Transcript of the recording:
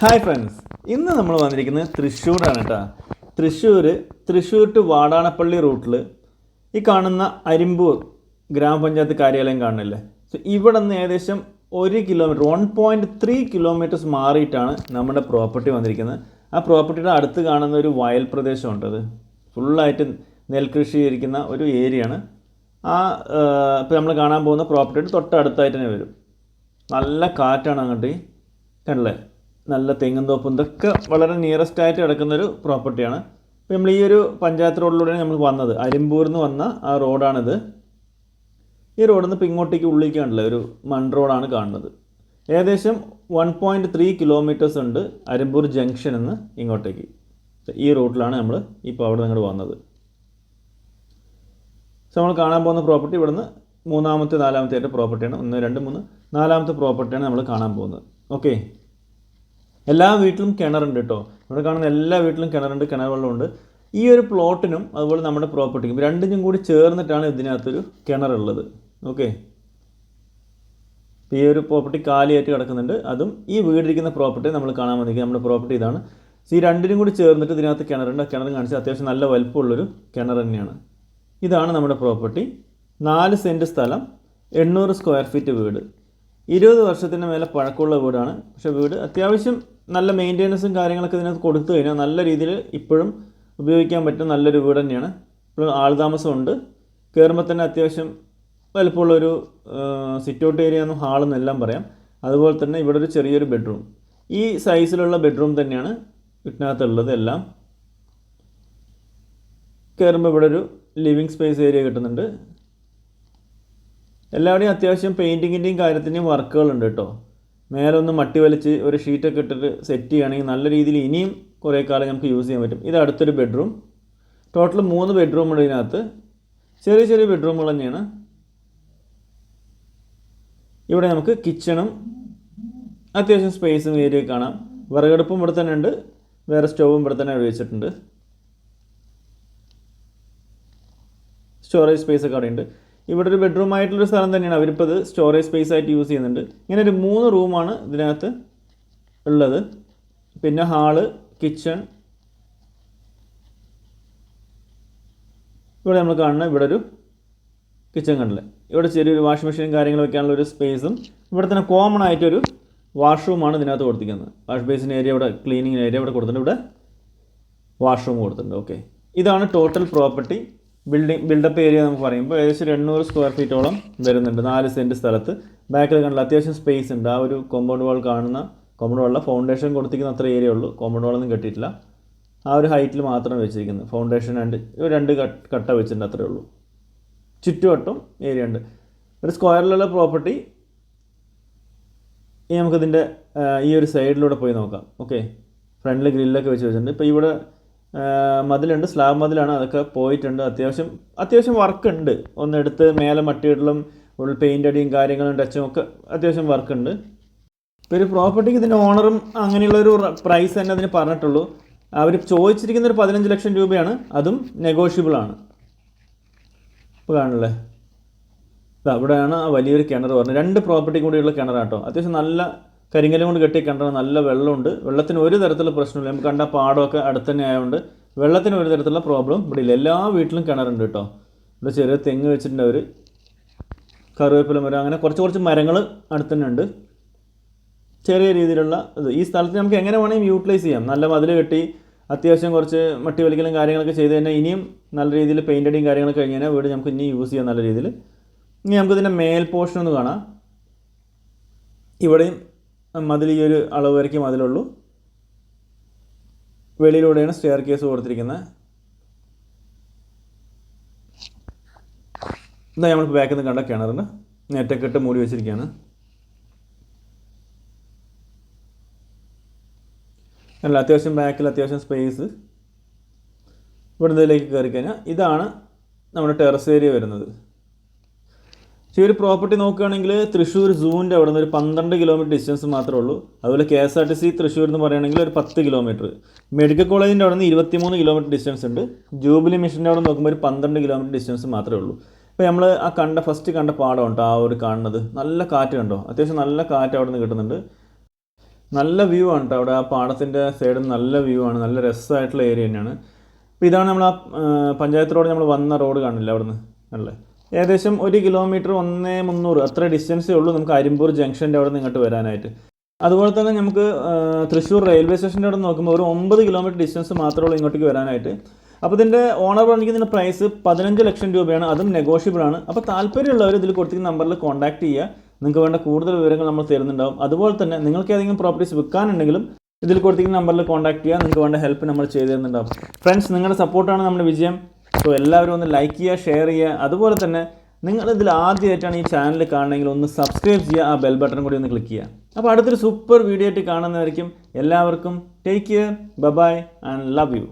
Hi friends ഇന്ന് നമ്മൾ വന്നിരിക്കുന്നത് തൃശ്ശൂരാണ് കേട്ടോ. തൃശ്ശൂർ തൃശ്ശൂർ ടു വാടാനപ്പള്ളി റൂട്ടിൽ ഈ കാണുന്ന അരിമ്പൂർ ഗ്രാമപഞ്ചായത്ത് കാര്യാലയം കാണുന്നില്ലേ? സോ ഇവിടെ നിന്ന് ഏകദേശം ഒരു kilometre one point three kilometres മാറിയിട്ടാണ് നമ്മുടെ പ്രോപ്പർട്ടി വന്നിരിക്കുന്നത്. ആ പ്രോപ്പർട്ടിയുടെ അടുത്ത് കാണുന്ന ഒരു വയൽ പ്രദേശമുണ്ട് അത്. ഫുള്ളായിട്ട് നെൽകൃഷി ഇരിക്കുന്ന ഒരു ഏരിയയാണ് ആ ഇപ്പോൾ നമ്മൾ കാണാൻ പോകുന്ന പ്രോപ്പർട്ടിയുടെ തൊട്ടടുത്തായിട്ട് തന്നെ വരും. നല്ല കാറ്റാണ് അങ്ങോട്ട്. കണ്ടില്ലേ? നല്ല തെങ്ങും തോപ്പും ഇതൊക്കെ വളരെ നിയറസ്റ്റ് ആയിട്ട് കിടക്കുന്നൊരു പ്രോപ്പർട്ടിയാണ് ഇപ്പോൾ നമ്മൾ ഈ ഒരു പഞ്ചായത്ത് റോഡിലൂടെയാണ് നമ്മൾ വന്നത്. അരിമ്പൂരിൽ നിന്ന് വന്ന ആ റോഡാണിത്. ഈ റോഡിൽ നിന്ന് ഇപ്പോൾ ഇങ്ങോട്ടേക്ക് ഉള്ളിലേക്ക് കണ്ടില്ലേ? ഒരു മൺ റോഡാണ് കാണുന്നത്. ഏകദേശം വൺ പോയിന്റ് ത്രീ കിലോമീറ്റേഴ്സ് ഉണ്ട് അരിമ്പൂർ ജംഗ്ഷൻ നിന്ന് ഇങ്ങോട്ടേക്ക്. ഈ റൂട്ടിലാണ് നമ്മൾ ഇപ്പോൾ അവിടെ നിന്ന് ഇങ്ങോട്ട് വന്നത്. സോ നമ്മൾ കാണാൻ പോകുന്ന പ്രോപ്പർട്ടി ഇവിടുന്ന് മൂന്നാമത്തെ നാലാമത്തെ ആയിട്ട് പ്രോപ്പർട്ടിയാണ് ഒന്ന് രണ്ട് മൂന്ന് നാലാമത്തെ പ്രോപ്പർട്ടിയാണ് നമ്മൾ കാണാൻ പോകുന്നത്. ഓക്കെ എല്ലാ വീട്ടിലും കിണറുണ്ട് കേട്ടോ ഇവിടെ കാണുന്ന എല്ലാ വീട്ടിലും കിണറുണ്ട് കിണർ വെള്ളമുണ്ട്. ഈ ഒരു പ്ലോട്ടിനും അതുപോലെ നമ്മുടെ പ്രോപ്പർട്ടിക്കും രണ്ടിനും കൂടി ചേർന്നിട്ടാണ് ഇതിനകത്തൊരു കിണറുള്ളത്. ഓക്കെ. ഈ ഒരു പ്രോപ്പർട്ടി കാലിയായിട്ട് കിടക്കുന്നുണ്ട്. അതും ഈ വീടിരിക്കുന്ന പ്രോപ്പർട്ടി നമ്മൾ കാണാൻ വന്നിരിക്കും നമ്മുടെ പ്രോപ്പർട്ടി ഇതാണ്. ഈ രണ്ടിനും കൂടി ചേർന്നിട്ട് ഇതിനകത്ത് കിണറുണ്ട്. കിണർ കാണിച്ച് അത്യാവശ്യം നല്ല വലുപ്പമുള്ളൊരു കിണർ തന്നെയാണ്. ഇതാണ് നമ്മുടെ പ്രോപ്പർട്ടി. നാല് സെന്റ് സ്ഥലം എണ്ണൂറ് സ്ക്വയർ ഫീറ്റ് വീട്. ഇരുപത് വർഷത്തിന് മേലെ പഴക്കമുള്ള വീടാണ്. പക്ഷേ വീട് അത്യാവശ്യം നല്ല മെയിന്റെനൻസും കാര്യങ്ങളൊക്കെ ഇതിനകത്ത് കൊടുത്തു കഴിഞ്ഞാൽ നല്ല രീതിയിൽ ഇപ്പോഴും ഉപയോഗിക്കാൻ പറ്റുന്ന നല്ലൊരു വീട് തന്നെയാണ്. ഇപ്പോഴും ആൾതാമസമുണ്ട്. കയറുമ്പോൾ തന്നെ അത്യാവശ്യം വലുപ്പമുള്ളൊരു സിറ്റ് ഔട്ട് ഏരിയ എന്നും ഹാളെന്നെല്ലാം പറയാം. അതുപോലെ തന്നെ ഇവിടെ ഒരു ചെറിയൊരു ബെഡ്റൂം ഈ സൈസിലുള്ള ബെഡ്റൂം തന്നെയാണ് വീട്ടിനകത്തുള്ളത് എല്ലാം. കയറുമ്പോൾ ഇവിടെ ഒരു ലിവിങ് സ്പേസ് ഏരിയ കിട്ടുന്നുണ്ട്. എല്ലാവരുടെയും അത്യാവശ്യം പെയിന്റിങ്ങിന്റെയും കാര്യത്തിന്റെയും വർക്കുകളുണ്ട് കേട്ടോ. മേലെ ഒന്ന് മട്ടി വലിച്ച് ഒരു ഷീറ്റൊക്കെ ഇട്ടിട്ട് സെറ്റ് ചെയ്യുകയാണെങ്കിൽ നല്ല രീതിയിൽ ഇനിയും കുറേ കാലം നമുക്ക് യൂസ് ചെയ്യാൻ പറ്റും. ഇത് അടുത്തൊരു ബെഡ്റൂം ടോട്ടൽ മൂന്ന് ബെഡ്റൂം ഉണ്ട് ഇതിനകത്ത്. ചെറിയ ചെറിയ ബെഡ്റൂമുകൾ തന്നെയാണ്. ഇവിടെ നമുക്ക് കിച്ചണും അത്യാവശ്യം സ്പേസും ഏരിയ കാണാം. വിറകടുപ്പും ഇവിടെ തന്നെ ഉണ്ട്. വേറെ സ്റ്റോവും ഇവിടെ തന്നെ വെച്ചിട്ടുണ്ട് സ്റ്റോറേജ് സ്പേസ് ഒക്കെ അവിടെ ഉണ്ട് ഇവിടെ ഒരു ബെഡ്റൂം ആയിട്ടുള്ളൊരു സ്ഥലം തന്നെയാണ്. അവരിപ്പോൾ ഇത് സ്റ്റോറേജ് സ്പേസ് ആയിട്ട് യൂസ് ചെയ്യുന്നുണ്ട്. ഇങ്ങനെ ഒരു മൂന്ന് റൂമാണ് ഇതിനകത്ത് ഉള്ളത്. പിന്നെ ഹാൾ കിച്ചൺ ഇവിടെ നമ്മൾ കാണുന്ന ഇവിടെ ഒരു കിച്ചൺ കണ്ടില്ല? ഇവിടെ ചെറിയൊരു വാഷിംഗ് മെഷീനും കാര്യങ്ങളും വെക്കാനുള്ള ഒരു സ്പേസും ഇവിടെ തന്നെ കോമൺ ആയിട്ടൊരു വാഷ്റൂമാണ് ഇതിനകത്ത് കൊടുത്തിരിക്കുന്നത്. വാഷ് ബേസിൻ ഏരിയ ഇവിടെ ക്ലീനിങ് ഏരിയ ഇവിടെ കൊടുത്തിട്ടുണ്ട്. ഇവിടെ വാഷ്റൂം കൊടുത്തിട്ടുണ്ട്. ഓക്കെ ഇതാണ് total property building buildup area നമുക്ക് പറയുമ്പോൾ ഏകദേശം ഒരു എണ്ണൂറ് സ്ക്വയർ ഫീറ്റോളം വരുന്നുണ്ട്. നാല് സെന്റ് സ്ഥലത്ത്. ബാക്കിൽ കണ്ടില്ല അത്യാവശ്യം സ്പേസ് ഉണ്ട്. ആ ഒരു കോമ്പൗണ്ട് വാൾ കാണുന്ന കോമ്പൗണ്ട് വാളിലെ ഫൗണ്ടേഷൻ കൊടുത്തിരിക്കുന്ന അത്ര ഏരിയ ഉള്ളൂ. കോമ്പൗണ്ട് വാളൊന്നും കെട്ടിയിട്ടില്ല. ആ ഒരു ഹൈറ്റിൽ മാത്രം വെച്ചിരിക്കുന്നത് ഫൗണ്ടേഷൻ രണ്ട് രണ്ട് കട്ട് വെച്ചിട്ടുണ്ട് അത്രേ ഉള്ളൂ. ചുറ്റുവട്ടം ഏരിയ ഉണ്ട്. ഒരു സ്ക്വയറിലുള്ള പ്രോപ്പർട്ടി ഇനി നമുക്കിതിന്റെ ഈ ഒരു സൈഡിലൂടെ പോയി നോക്കാം. ഓക്കെ ഫ്രണ്ടിൽ ഗ്രില്ലൊക്കെ വെച്ച് വെച്ചിട്ടുണ്ട്. ഇപ്പോൾ ഇവിടെ മതിലുണ്ട് സ്ലാബ് മതിലാണ് അതൊക്കെ പോയിട്ടുണ്ട്. അത്യാവശ്യം അത്യാവശ്യം വർക്ക് ഉണ്ട്. ഒന്ന് എടുത്ത് മേലെ മട്ടിയിടലും ഉള്ളിൽ പെയിന്റ് അടിയും കാര്യങ്ങളും ടച്ചും ഒക്കെ അത്യാവശ്യം വർക്ക് ഉണ്ട്. ഇപ്പോൾ ഒരു പ്രോപ്പർട്ടിക്ക് ഇതിന്റെ ഓണറും അങ്ങനെയുള്ളൊരു പ്രൈസ് തന്നെ അതിന് പറഞ്ഞിട്ടുള്ളൂ. അവർ ചോദിച്ചിരിക്കുന്ന ഒരു പതിനഞ്ച് ലക്ഷം രൂപയാണ് അതും നെഗോഷ്യബിൾ ആണ്. ഇപ്പോൾ കാണില്ലേ അവിടെയാണ് ആ വലിയൊരു കിണർ പറഞ്ഞത്. രണ്ട് പ്രോപ്പർട്ടി കൂടിയുള്ള കിണറാട്ടോ. അത്യാവശ്യം നല്ല കരിങ്കല്ലും കൊണ്ട് കെട്ടി കിണറാണ് നല്ല വെള്ളമുണ്ട്. വെള്ളത്തിന് ഒരു തരത്തിലുള്ള പ്രശ്നമില്ല. നമുക്ക് കണ്ട പാടമൊക്കെ അടുത്ത് തന്നെ ആയതുകൊണ്ട് വെള്ളത്തിന് ഒരു തരത്തിലുള്ള പ്രോബ്ലം ഇവിടെ ഇല്ല എല്ലാ വീട്ടിലും കിണറുണ്ട് കേട്ടോ. ഇവിടെ ചെറിയ തെങ്ങ് വെച്ചിട്ടുണ്ട് അവർ കറിവേപ്പില മരം അങ്ങനെ കുറച്ച് കുറച്ച് മരങ്ങൾ അടുത്ത് തന്നെ ഉണ്ട്. ചെറിയ രീതിയിലുള്ള ഇത്. ഈ സ്ഥലത്ത് നമുക്ക് എങ്ങനെ വേണമെങ്കിലും യൂട്ടിലൈസ് ചെയ്യാം. നല്ല മതിൽ കെട്ടി അത്യാവശ്യം കുറച്ച് മട്ടി വലിക്കലും കാര്യങ്ങളൊക്കെ ചെയ്ത് തന്നെ ഇനിയും നല്ല രീതിയിൽ പെയിന്റ് അടിയും കാര്യങ്ങളൊക്കെ കഴിഞ്ഞ് കഴിഞ്ഞാൽ വീട് നമുക്ക് ഇനി യൂസ് ചെയ്യാം നല്ല രീതിയിൽ. ഇനി നമുക്ക് ഇതിന്റെ മേൽ പോർഷൻ ഒന്ന് കാണാം. ഇവിടെയും മതിൽ ഈ ഒരു അളവ് വരയ്ക്ക് മതിലുള്ളൂ വെളിയിലൂടെയാണ് സ്റ്റെയർ കേസ് കൊടുത്തിരിക്കുന്നത്. എന്താ നമ്മൾ ബാക്കിൽ നിന്ന് കണ്ട കിണറിന് നെറ്റക്കെട്ട് മൂടി വെച്ചിരിക്കുകയാണ്. അല്ല അത്യാവശ്യം ബാക്കിൽ അത്യാവശ്യം സ്പേസ് ഇവിടെ ഇതിലേക്ക് കയറി കഴിഞ്ഞാൽ ഇതാണ് നമ്മുടെ ടെറസ് ഏരിയ വരുന്നത്. ഈ ഒരു പ്രോപ്പർട്ടി നോക്കുകയാണെങ്കിൽ തൃശ്ശൂർ സൂവിന്റെ അവിടെ നിന്ന് ഒരു പന്ത്രണ്ട് കിലോമീറ്റർ ഡിസ്റ്റൻസ് മാത്രമേ ഉള്ളൂ. അതുപോലെ K S R T C Thrissur എന്ന് പറയുകയാണെങ്കിൽ ഒരു പത്ത് കിലോമീറ്റർ മെഡിക്കൽ കോളേജിന്റെ അവിടെ നിന്ന് ഇരുപത്തിമൂന്ന് കിലോമീറ്റർ ഡിസ്റ്റൻസ് ഉണ്ട്. ജൂബിലി മിഷന്റെ അവിടെ നോക്കുമ്പോൾ ഒരു പന്ത്രണ്ട് കിലോമീറ്റർ ഡിസ്റ്റൻസ് മാത്രമേ ഉള്ളൂ. ഇപ്പോൾ നമ്മൾ ആ കണ്ട ഫസ്റ്റ് കണ്ട പാടം ഉണ്ടോ ആ ഒരു കാണുന്നത്. നല്ല കാറ്റ് കണ്ടോ? അത്യാവശ്യം നല്ല കാറ്റ് അവിടെ നിന്ന് കിട്ടുന്നുണ്ട്. നല്ല വ്യൂ ആണ് കേട്ടോ അവിടെ ആ പാടത്തിന്റെ സൈഡിൽ നല്ല വ്യൂ ആണ്. നല്ല രസമായിട്ടുള്ള ഏരിയ തന്നെയാണ്. ഇപ്പോൾ ഇതാണ് നമ്മൾ ആ പഞ്ചായത്ത് റോഡ് നമ്മൾ വന്ന റോഡ് കാണില്ല അവിടുന്ന്? അല്ലേ? ഏകദേശം ഒരു കിലോമീറ്റർ ഒന്നേ മുന്നൂറ്. അത്ര ഡിസ്റ്റൻസേ ഉള്ളൂ നമുക്ക് അരിമ്പൂർ ജംഗ്ഷന്റെ അവിടെ നിന്ന് ഇങ്ങോട്ട് വരാനായിട്ട്. അതുപോലെ തന്നെ നമുക്ക് തൃശ്ശൂർ റെയിൽവേ സ്റ്റേഷന്റെ അവിടെ നോക്കുമ്പോൾ ഒരു ഒമ്പത് കിലോമീറ്റർ ഡിസ്റ്റൻസ് മാത്രമേ ഉള്ളൂ ഇങ്ങോട്ടേക്ക് വരാനായിട്ട്. അപ്പോൾ ഇതിന്റെ ഓണർ പറഞ്ഞിരിക്കുന്ന പ്രൈസ് പതിനഞ്ച് ലക്ഷം രൂപയാണ്. അതും നെഗോഷ്യബിൾ ആണ്. അപ്പോൾ താല്പര്യമുള്ളവർ ഇതിൽ കൊടുത്തിരിക്കുന്ന നമ്പറിൽ കോൺടാക്ട് ചെയ്യുക. നിങ്ങൾക്ക് വേണ്ട കൂടുതൽ വിവരങ്ങൾ നമ്മൾ തരുന്നുണ്ടാവും. അതുപോലെ തന്നെ നിങ്ങൾക്ക് ഏതെങ്കിലും പ്രോപ്പർട്ടീസ് വിൽക്കാനുണ്ടെങ്കിലും ഇതിൽ കൊടുത്തിരിക്കുന്ന നമ്പറിൽ കോൺടാക്ട് ചെയ്യുക. നിങ്ങൾക്ക് വേണ്ട ഹെൽപ്പ് നമ്മൾ ചെയ്തു തരുന്നുണ്ടാവും. ഫ്രണ്ട്സ് നിങ്ങളുടെ സപ്പോർട്ടാണ് നമ്മുടെ വിജയം. സോ എല്ലാവരും ഒന്ന് ലൈക്ക് ചെയ്യുക ഷെയർ ചെയ്യുക. അതുപോലെ തന്നെ നിങ്ങൾ ഇതിൽ ആദ്യമായിട്ടാണ് ഈ ചാനൽ കാണണമെങ്കിൽ ഒന്ന് സബ്സ്ക്രൈബ് ചെയ്യുക ആ ബെൽ ബട്ടൺ കൂടി ഒന്ന് ക്ലിക്ക് ചെയ്യുക. അപ്പോൾ അടുത്തൊരു സൂപ്പർ വീഡിയോ ആയിട്ട് കാണുന്നതായിരിക്കും എല്ലാവർക്കും take care bye bye and love you